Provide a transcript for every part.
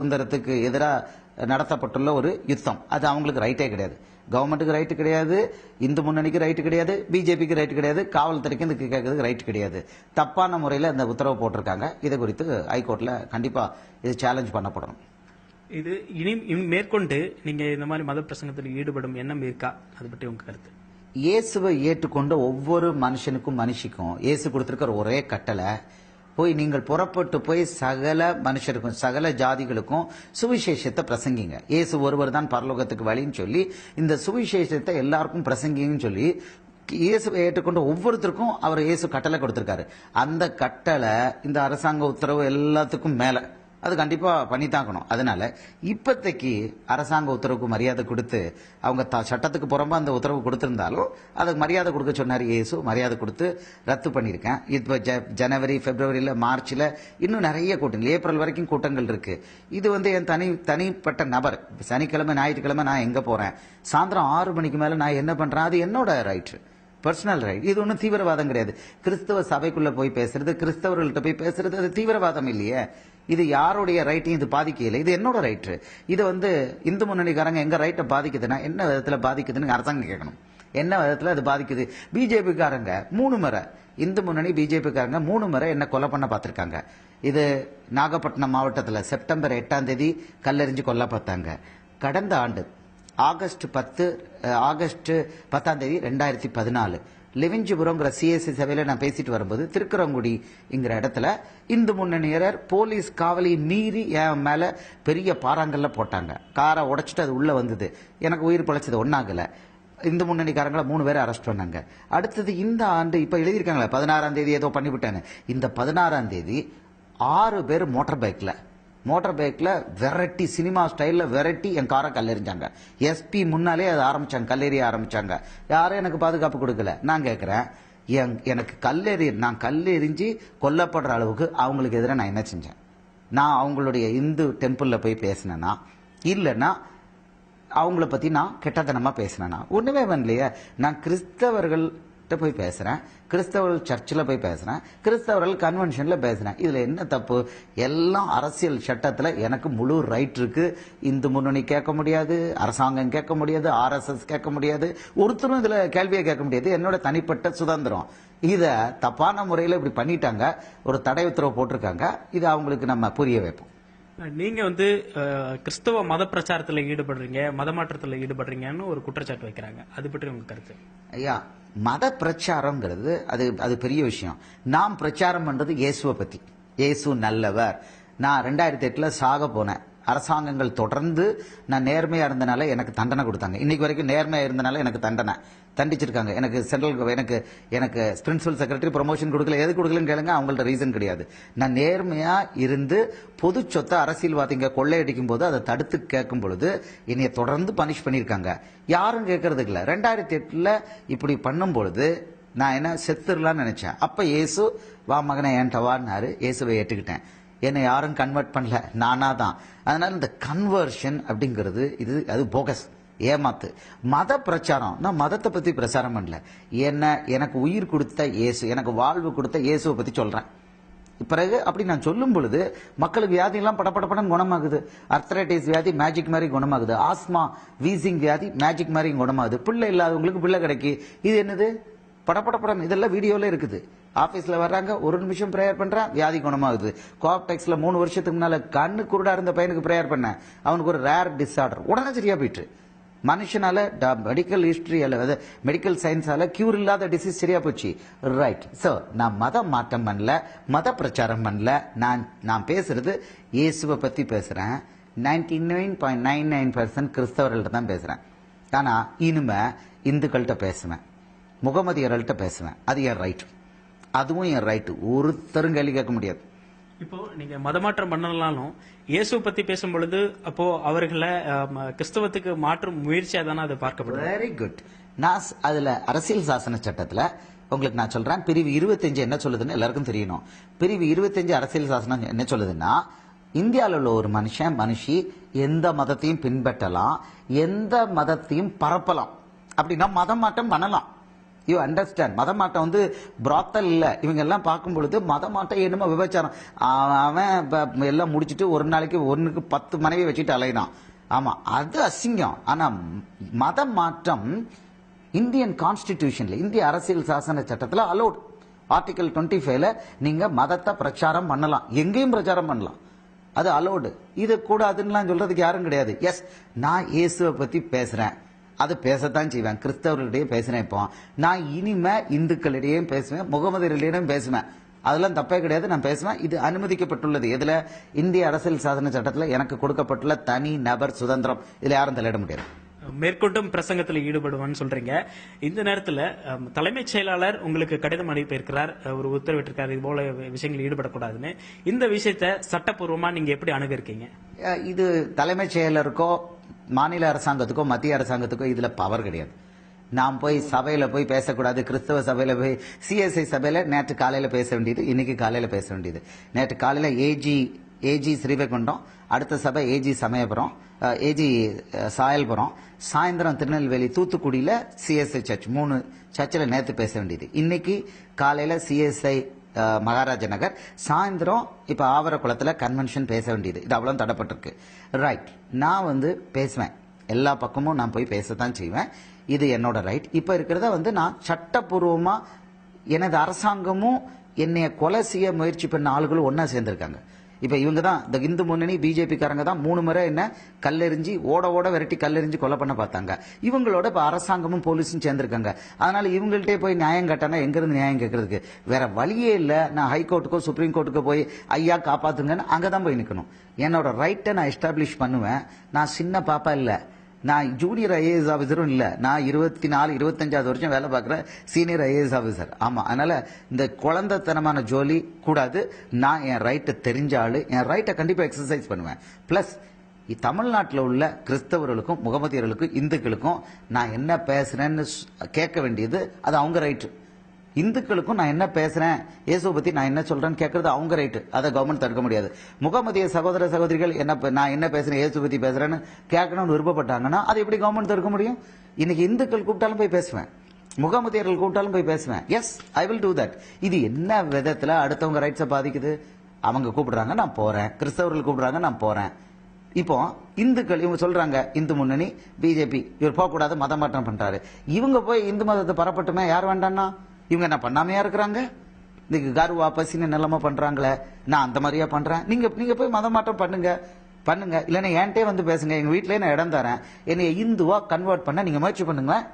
சுதந்திரத்துக்கு எதிராக நடத்தப்பட்டுள்ள ஒரு யுத்தம். அது அவங்களுக்கு ரைட்டே கிடையாது. கவர்மெண்ட்டுக்கு ரைட்டு கிடையாது. இந்து முன்னணிக்கு ரைட்டு கிடையாது. பிஜேபிக்கு ரைட்டு கிடையாது. காவல்துறைக்கு இதுக்கு கேட்கறதுக்கு ரைட்டு கிடையாது. தப்பான முறையில் இந்த உத்தரவு போட்டிருக்காங்க. இதை குறித்து ஹைகோர்ட்ல கண்டிப்பா இது சேலஞ்ச் பண்ணப்படணும் இது இனி மேற்கொண்டு நீங்க இந்த மாதிரி மத பிரசங்கத்தில் ஈடுபடும் எண்ணம் இருக்கா? அது பற்றி உங்க கருத்து. இயேசுவை ஏற்றுக்கொண்ட ஒவ்வொரு மனுஷனுக்கும் மனுஷிக்கும் இயேசு கொடுத்திருக்கிற ஒரே கட்டளை போய் நீங்கள் புறப்பட்டு போய் சகல மனுஷருக்கும் சகல ஜாதிகளுக்கும் சுவிசேஷத்தை பிரசங்கிங்க. இயேசு ஒருவர் தான் பரலோகத்துக்கு வழின்னு சொல்லி இந்த சுவிசேஷத்தை எல்லாருக்கும் பிரசங்கிங்கன்னு சொல்லி இயேசுவை ஏற்றுக்கொண்ட ஒவ்வொருத்தருக்கும் அவர் இயேசு கட்டளை கொடுத்திருக்காரு. அந்த கட்டளை இந்த அரசாங்க உத்தரவு எல்லாத்துக்கும் மேலே. அது கண்டிப்பாக பண்ணித்தாக்கணும். அதனால இப்போதைக்கு அரசாங்க உத்தரவுக்கு மரியாதை கொடுத்து அவங்க த- சட்டத்துக்கு புறம்பா அந்த உத்தரவு கொடுத்துருந்தாலும் அதுக்கு மரியாதை கொடுக்க சொன்னார் இயேசு மரியாதை கொடுத்து ரத்து பண்ணியிருக்கேன். இப்போ ஜ- ஜனவரி பிப்ரவரியில் மார்ச்சில் இன்னும் நிறைய கூட்டங்கள் ஏப்ரல் வரைக்கும் கூட்டங்கள் இருக்குது இது வந்து என் தனி தனிப்பட்ட நபர். சனிக்கிழமை ஞாயிற்றுக்கிழமை நான் எங்கே போகிறேன் சாயந்தரம் ஆறு மணிக்கு மேலே நான் என்ன பண்ணுறேன் அது என்னோட ரைட்டு. Personal right. இது ஒன்றும் தீவிரவாதம் கிடையாது. கிறிஸ்தவ சபைக்குள்ளே போய் பேசுறது கிறிஸ்தவர்கள்ட்ட போய் பேசுறது அது தீவிரவாதம் இல்லையே. இது யாருடைய ரைட்டையும் இது பாதிக்கல இது என்னோட ரைட்டு இது வந்து இந்து முன்னணிக்காரங்க எங்க ரைட்டை பாதிக்குதுன்னா என்ன விதத்துல பாதிக்குதுன்னு அரசாங்கம் கேட்கணும். என்ன விதத்துல அது பாதிக்குது? பிஜேபிக்காரங்க மூணு முறை இந்து முன்னணி பிஜேபிக்காரங்க மூணு முறை என்ன கொலை பண்ண பார்த்துருக்காங்க. இது நாகப்பட்டினம் மாவட்டத்தில் செப்டம்பர் எட்டாம் தேதி கல்லெறிஞ்சு கொல்ல பார்த்தாங்க. கடந்த ஆண்டு ஆகஸ்ட் பத்து ஆகஸ்ட் பத்தாம் தேதி ரெண்டாயிரத்தி பதினாலு. லிவிஞ்சிபுரங்கிற சிஎஸ்சி சபையில நான் பேசிட்டு வரும்போது திருக்குறங்குடிங்கிற இடத்துல இந்து முன்னணியரர் போலீஸ் காவலி மீறி என் மேல பெரிய பாறாங்கல்ல போட்டாங்க. காரை உடைச்சிட்டு அது உள்ள வந்தது. எனக்கு உயிர் பிழைச்சது ஒன்னாகல இந்து முன்னணிக்காரங்களை மூணு பேரை அரெஸ்ட் பண்ணாங்க. அடுத்தது இந்த ஆண்டு இப்ப எழுதியிருக்காங்களே பதினாறாம் தேதி ஏதோ பண்ணிவிட்டாங்க இந்த பதினாறாம் தேதி ஆறு பேர் மோட்டார் பைக்ல மோட்டார் பைக்கில் வெரைட்டி சினிமா ஸ்டைலில் வெரைட்டி என் காரை கல்லெறிஞ்சாங்க. எஸ்பி முன்னாலே அதை ஆரம்பித்தாங்க கல்லெறிய ஆரம்பிச்சாங்க. யாரும் எனக்கு பாதுகாப்பு கொடுக்கல. நான் கேட்குறேன் என்- எனக்கு கல்லெறி நான் கல்லெறிஞ்சு கொல்லப்படுற அளவுக்கு அவங்களுக்கு எதிராக நான் என்ன செஞ்சேன்? நான் அவங்களுடைய இந்து டெம்பிளில் போய் பேசினேன்னா இல்லைன்னா அவங்கள பற்றி நான் கெட்டத்தனமாக பேசினேன்னா ஒன்றுமே பண்ணலையே. நான் கிறிஸ்தவர்கள் போய் பேசுறேன். கிறிஸ்தவர்கள் சர்ச்சில் போய் பேசுறேன். கிறிஸ்தவர்கள் கன்வென்ஷனில் பேசுறேன். இதில் என்ன தப்பு? எல்லாம் அரசியல் சட்டத்தில் எனக்கு முழு ரைட் இருக்கு. இந்து முன்னணி கேட்க முடியாது அரசாங்கம் கேட்க முடியாது ஆர்எஸ்எஸ் கேட்க முடியாது. ஒருத்தரும் இதில் கேள்வியை கேட்க முடியாது. என்னோட தனிப்பட்ட சுதந்திரம். இதை தப்பான முறையில் இப்படி பண்ணிட்டாங்க. ஒரு தடை உத்தரவு போட்டிருக்காங்க. இதை அவங்களுக்கு நம்ம புரிய வைப்போம். நீங்க வந்து கிறிஸ்தவ மத பிரச்சாரத்தில் ஈடுபடுறீங்க மத மாற்றத்தில் ஈடுபடுறீங்கன்னு ஒரு குற்றச்சாட்டு வைக்கிறாங்க. அது பற்றி உங்க கருத்து? ஐயா மத பிரச்சாரம்ங்கிறது அது அது பெரிய விஷயம். நாம் பிரச்சாரம் பண்றது இயேசுவை பத்தி. இயேசு நல்லவர். நான் ரெண்டாயிரத்தி எட்டுல சாக போனேன். அரசாங்கங்கள் தொடர்ந்து நான் நேர்மையா இருந்தனால எனக்கு தண்டனை கொடுத்தாங்க. இன்னைக்கு வரைக்கும் நேர்மையா இருந்தனால எனக்கு தண்டனை. தண்டிச்சிருக்காங்க. எனக்கு சென்ட்ரல் எனக்கு எனக்கு பிரின்சிபல் செக்ரட்டரி ப்ரொமோஷன் கொடுக்கல. எது கொடுக்கலன்னு கேளுங்க. அவங்கள்ட்ட ரீசன் கிடையாது. நான் நேர்மையா இருந்து பொது சொத்தை அரசியல்வாதிங்க கொள்ளையடிக்கும் போது அதை தடுத்து கேட்கும் பொழுது என்னைய தொடர்ந்து பனிஷ் பண்ணியிருக்காங்க. யாரும் கேட்கறதுக்கு இல்லை. ரெண்டாயிரத்தி எட்டுல இப்படி பண்ணும் பொழுது நான் என்ன செத்துடலாம்னு நினைச்சேன். அப்ப இயேசு வா மகனை ஏன்ட்டவான்னாரு இயேசுவை ஏற்றுக்கிட்டேன். என்னை யாரும் கன்வெர்ட் பண்ணல. நானா தான். அதனால இந்த கன்வர்ஷன் அப்படிங்கிறது இது அது போகஸ் ஏமாத்து. மத பிரச்சாரம். நான் மதத்தை பத்தி பிரச்சாரம் பண்ணல. என்ன எனக்கு உயிர் கொடுத்த இயேசு எனக்கு வாழ்வு கொடுத்த இயேசுவை பத்தி சொல்றேன். பிறகு அப்படி நான் சொல்லும் பொழுது மக்களுக்கு வியாதியெல்லாம் எல்லாம் குணமாகுது. அர்த்தரைட்டிஸ் வியாதி மேஜிக் மாதிரி குணமாகுது. ஆஸ்மா வீசிங் வியாதி மேஜிக் மாதிரி குணமாகுது. பிள்ளை இல்லாதவங்களுக்கு பிள்ளை கிடைக்கு. இது என்னது? படபடப்படம். இதெல்லாம் வீடியோல இருக்குது. ஆபீஸ்ல வர்றாங்க ஒரு நிமிஷம் பிரேயர் பண்றேன் வியாதி குணமாகுது. கோஆப்டெக்ஸ்ல மூணு வருஷத்துக்கு முன்னால கண்ணு குருடா இருந்த பையனுக்கு பிரேயர் பண்ணேன் அவனுக்கு ஒரு ரேர் டிஸார்டர் உடனே சரியா போயிட்டு. மனுஷனால மெடிக்கல் ஹிஸ்டரி அல்லது மெடிக்கல் சயின்ஸால கியூர் இல்லாத டிசீஸ் சரியா போச்சு. ரைட் சோ நான் மத மாற்றம் பண்ணல மத பிரச்சாரம் பண்ணல. நான் நான் பேசுறது இயேசுவை பத்தி பேசுறேன். Ninety nine point nine nine percent கிறிஸ்தவர்கள்ட்ட தான் பேசுறேன். ஆனா இனிமே இந்துக்கள்கிட்ட பேசுவேன். முகமதியர்கள்ட்ட பேசுவேன். அது என் ரைட் அதுவும் என் ரைட்டு ஒருத்தரும் கேள்வி கேட்க முடியாது. இப்போ நீங்க மதமாற்றம் பண்ணலாலும் இயேசு பத்தி பேசும் பொழுது அப்போ அவர்களை கிறிஸ்தவத்துக்கு மாற்றும் முயற்சியா தானே அது பார்க்கப்படுது? வெரி குட் நான் அதுல அரசியல் சாசன சட்டத்துல உங்களுக்கு நான் சொல்றேன். பிரிவு 25 என்ன சொல்லுதுன்னு எல்லாருக்கும் தெரியணும். பிரிவு 25 அரசியல் சாசனம் என்ன சொல்லுதுன்னா இந்தியாவில் உள்ள ஒரு மனுஷன் மனுஷி எந்த மதத்தையும் பின்பற்றலாம் எந்த மதத்தையும் பரப்பலாம். அப்படின்னா மதம் மாற்றம் பண்ணலாம். யூ அண்டர்ஸ்டாண்ட் மதமாட்டம் வந்து பிராத்தல் இல்லை. இவங்க எல்லாம் பார்க்கும் பொழுது மதமாட்டம் என்னமோ விபச்சாரம். அவன் இப்போ எல்லாம் முடிச்சுட்டு ஒரு நாளைக்கு ஒன்றுக்கு பத்து மனைவி வச்சுட்டு அலையினான். ஆமாம் அது அசிங்கம். ஆனால் மத மாற்றம் இந்தியன் கான்ஸ்டிடியூஷனில் இந்திய அரசியல் சாசன சட்டத்தில் அலோட் ஆர்டிகல் டுவெண்ட்டி ஃபைவ்ல நீங்கள் மதத்தை பிரச்சாரம் பண்ணலாம். எங்கேயும் பிரச்சாரம் பண்ணலாம். அது அலோடு இது கூடாதுன்னு சொல்கிறதுக்கு யாரும் கிடையாது. எஸ் நான் இயேசுவை பற்றி பேசுகிறேன் அது பேசத்தான் செய்வேன். கிறிஸ்தவர்களிடையே பேசுறேன் இப்போ. நான் இனிமே இந்துக்களிடையும் பேசுவேன் முகமதியர்களிடையும் பேசுவேன். அதெல்லாம் தப்பே கிடையாது நான் பேசுவேன். இது அனுமதிக்கப்பட்டுள்ளது. இதுல இந்திய அரசியல் சாசன சட்டத்துல எனக்கு கொடுக்கப்பட்டுள்ள தனி நபர் சுதந்திரம். இதுல யாரும் தலையிட முடியாது. மேற்கொண்டும் பிரசங்கத்தில் ஈடுபடுவான்னு சொல்றீங்க. இந்த நேரத்துல தலைமைச் செயலாளர் உங்களுக்கு கடிதம் அனுப்பியிருக்கிறார் ஒரு உத்தரவிட்டிருக்கார். இது போல விஷயங்கள் ஈடுபடக்கூடாதுன்னு. இந்த விஷயத்தை சட்டப்பூர்வமா நீங்க எப்படி அணுகிருக்கீங்க இது தலைமைச் செயலருக்கோ மாநில அரசாங்கத்துக்கோ மத்திய அரசாங்கத்துக்கோ இதுல பவர் கிடையாது. நாம் போய் சபையில போய் பேசக்கூடாது. கிறிஸ்தவ சபையில போய் சிஎஸ்ஐ சபையில நேற்று காலையில பேச வேண்டியது இன்னைக்கு காலையில பேச வேண்டியது. நேற்று காலையில ஏஜி ஏஜி ஸ்ரீவைகுண்டம் அடுத்த சபை ஏஜி சமயபுரம் ஏஜி சாயல்புரம் சாயந்தரம் திருநெல்வேலி தூத்துக்குடியில சிஎஸ்ஐ சர்ச் மூணு சர்ச்சில் நேற்று பேச வேண்டியது. இன்னைக்கு காலையில சிஎஸ்ஐ மகாராஜ நகர். சாயந்தரம் ஆவர குளத்தில் கன்வென்ஷன் பேச வேண்டியது. இது அவ்வளோ தடப்பட்டிருக்கு. ரைட் நான் வந்து பேசுவேன். எல்லா பக்கமும் நான் போய் பேசத்தான் செய்வேன். இது என்னோட ரைட் இப்போ இருக்கிறத வந்து நான் சட்டப்பூர்வமாக எனது அரசாங்கமும் என்னைய கொலை செய்ய முயற்சி பண்ண ஆளுகளும் ஒன்றா சேர்ந்திருக்காங்க. இப்ப இவங்க தான் இந்த இந்து முன்னணி பிஜேபி காரங்க தான் மூணு முறை என்ன கல்லெறிஞ்சி ஓட ஓட விரட்டி கல்லெறிஞ்சி கொலை பண்ண பார்த்தாங்க. இவங்களோட இப்ப அரசாங்கமும் போலீஸும் சேர்ந்திருக்காங்க. அதனால இவங்கள்ட்டே போய் நியாயம் கேட்டானா எங்க இருந்து நியாயம் கேட்கறதுக்கு? வேற வழியே இல்ல. நான் ஹைகோர்ட்டுக்கோ சுப்ரீம் கோர்ட்டுக்கோ போய் ஐயா காப்பாத்துங்கன்னு அங்கதான் போய் நிக்கணும். என்னோட ரைட்டை நான் எஸ்டாப்ளிஷ் பண்ணுவேன். நான் சின்ன பாப்பா இல்லை. நான் ஜூனியர் ஐஏஎஸ் ஆஃபீஸரும் இல்லை. நான் இருபத்தி நாலு இருபத்தஞ்சாவது வருஷம் வேலை பார்க்குற சீனியர் ஐஏஎஸ் ஆஃபீஸர் ஆமாம் அதனால் இந்த குழந்தைத்தனமான ஜோலி கூடாது. நான் என் ரைட்டை தெரிஞ்ச ஆள். என் ரைட்டை கண்டிப்பாக எக்ஸசைஸ் பண்ணுவேன். ப்ளஸ் தமிழ்நாட்டில் உள்ள கிறிஸ்தவர்களுக்கும் முகமதியர்களுக்கும் இந்துக்களுக்கும் நான் என்ன பேசுகிறேன்னு கேட்க வேண்டியது அது அவங்க ரைட்டு இந்துக்களுக்கும் நான் என்ன பேசுறேன்? இயேசுவை பத்தி நான் என்ன சொல்றேன்னு கேட்கறது அவங்க ரைட்டு அதை கவர்மெண்ட் தடுக்க முடியாது. முகமதிய சகோதர சகோதரிகள் என்ன நான் என்ன பேசுறேன் இயேசு பத்தி பேசுறேன்னு கேட்கணும்னு விருப்பப்பட்டாங்கன்னா அதை எப்படி கவர்மெண்ட் தடுக்க முடியும்? இன்னைக்கு இந்துக்கள் கூப்பிட்டாலும் போய் பேசுவேன். முகமதியர்கள் கூப்பிட்டாலும் போய் பேசுவேன். Yes I will do that இது என்ன விதத்துல அடுத்தவங்க ரைட்ஸை பாதிக்குது? அவங்க கூப்பிடுறாங்க நான் போறேன். கிறிஸ்தவர்கள் கூப்பிடுறாங்க நான் போறேன். இப்போ இந்துக்கள் இவங்க சொல்றாங்க இந்து முன்னணி பிஜேபி இவர் போகக்கூடாது மதமாற்றம் மாற்றம் பண்றாரு. இவங்க போய் இந்து மதத்தை பரப்பட்டுமே யார் வேண்டாம்னா இவங்க என்ன பண்ணாமையா இருக்கிறாங்க? இன்னைக்கு கருவா பசின்னு நிலமா பண்றாங்களே. நான் அந்த மாதிரியா பண்றேன். நீங்க நீங்க போய் மத மாற்றம் பண்ணுங்க. பண்ணுங்க. இல்லைன்னா என்கிட்டே வந்து பேசுங்க. எங்க வீட்டிலே நான் இடம் தரேன். என்னைய இந்துவா கன்வெர்ட் பண்ண நீங்க முயற்சி பண்ணுங்களேன்.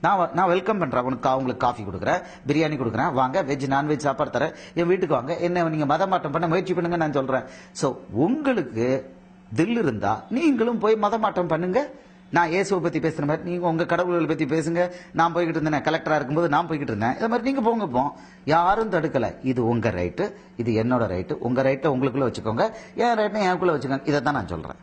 நான் வ- நான் வெல்கம் பண்ணுறேன் உனக்கு அவங்களுக்கு காஃபி கொடுக்குறேன். பிரியாணி கொடுக்குறேன். வாங்க வெஜ் நான்வெஜ் சாப்பாடு தரேன். என் வீட்டுக்கு வாங்க. என்ன நீங்கள் மத மாற்றம் பண்ண முயற்சி பண்ணுங்க நான் சொல்கிறேன் ஸோ உங்களுக்கு தில் இருந்தால் நீங்களும் போய் மத மாற்றம் பண்ணுங்கள் நான் இயேசுவை பத்தி பேசுற மாதிரி நீங்க உங்க கடவுள்களை பத்தி பேசுங்க. நான் போய்கிட்டு இருந்தேன் கலெக்டரா இருக்கும்போது நான் போய்கிட்டு இருந்தேன். இந்த மாதிரி நீங்க போங்க போ யாரும் தடுக்கல. இது உங்க ரைட்டு இது என்னோட ரைட்டு உங்க ரைட்டை உங்களுக்குள்ள வச்சுக்கோங்க. என் ரைட்டை எனக்குள்ளே வச்சுக்கோங்க. இதை தான் நான் சொல்றேன்.